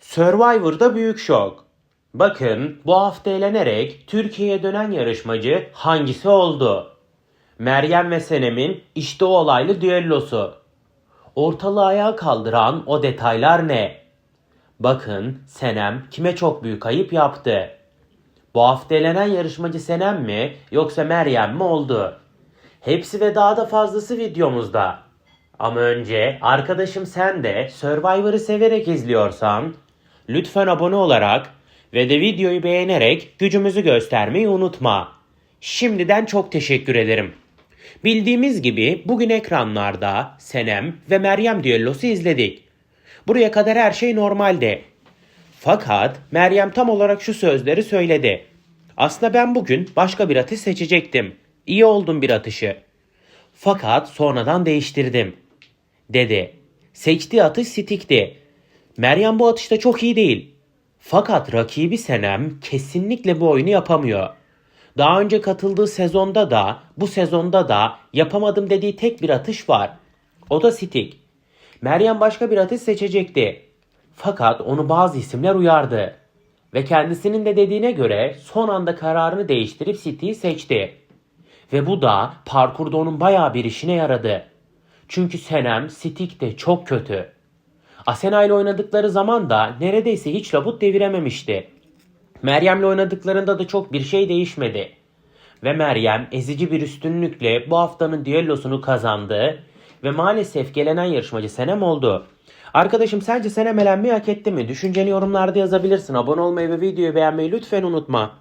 Survivor'da büyük şok. Bakın bu hafta eğlenerek Türkiye'ye dönen yarışmacı hangisi oldu? Meryem ve Senem'in işte o olaylı düellosu. Ortalığı ayağa kaldıran o detaylar ne? Bakın Senem kime çok büyük ayıp yaptı? Bu hafta elenen yarışmacı Senem mi yoksa Meryem mi oldu? Hepsi ve daha da fazlası videomuzda. Ama önce arkadaşım sen de Survivor'ı severek izliyorsan lütfen abone olarak ve de videoyu beğenerek gücümüzü göstermeyi unutma. Şimdiden çok teşekkür ederim. Bildiğimiz gibi bugün ekranlarda Senem ve Meryem düellosu izledik. Buraya kadar her şey normaldi. Fakat Meryem tam olarak şu sözleri söyledi. Aslında ben bugün başka bir atış seçecektim. İyi oldum bir atışı. Fakat sonradan değiştirdim. Dedi. Seçtiği atış stikti. Meryem bu atışta çok iyi değil. Fakat rakibi Senem kesinlikle bu oyunu yapamıyor. Daha önce katıldığı sezonda da bu sezonda da yapamadım dediği tek bir atış var. O da stik. Meryem başka bir atış seçecekti. Fakat onu bazı isimler uyardı. Ve kendisinin de dediğine göre son anda kararını değiştirip City'yi seçti. Ve bu da parkurda onun bayağı bir işine yaradı. Çünkü Senem Stick de çok kötü. Asena ile oynadıkları zaman da neredeyse hiç labut devirememişti. Meryem'le oynadıklarında da çok bir şey değişmedi. Ve Meryem ezici bir üstünlükle bu haftanın düellosunu kazandı ve maalesef gelenen yarışmacı Senem oldu. Arkadaşım sence Senem elenmeyi hak etti mi? Düşünceni yorumlarda yazabilirsin. Abone olmayı ve videoyu beğenmeyi lütfen unutma.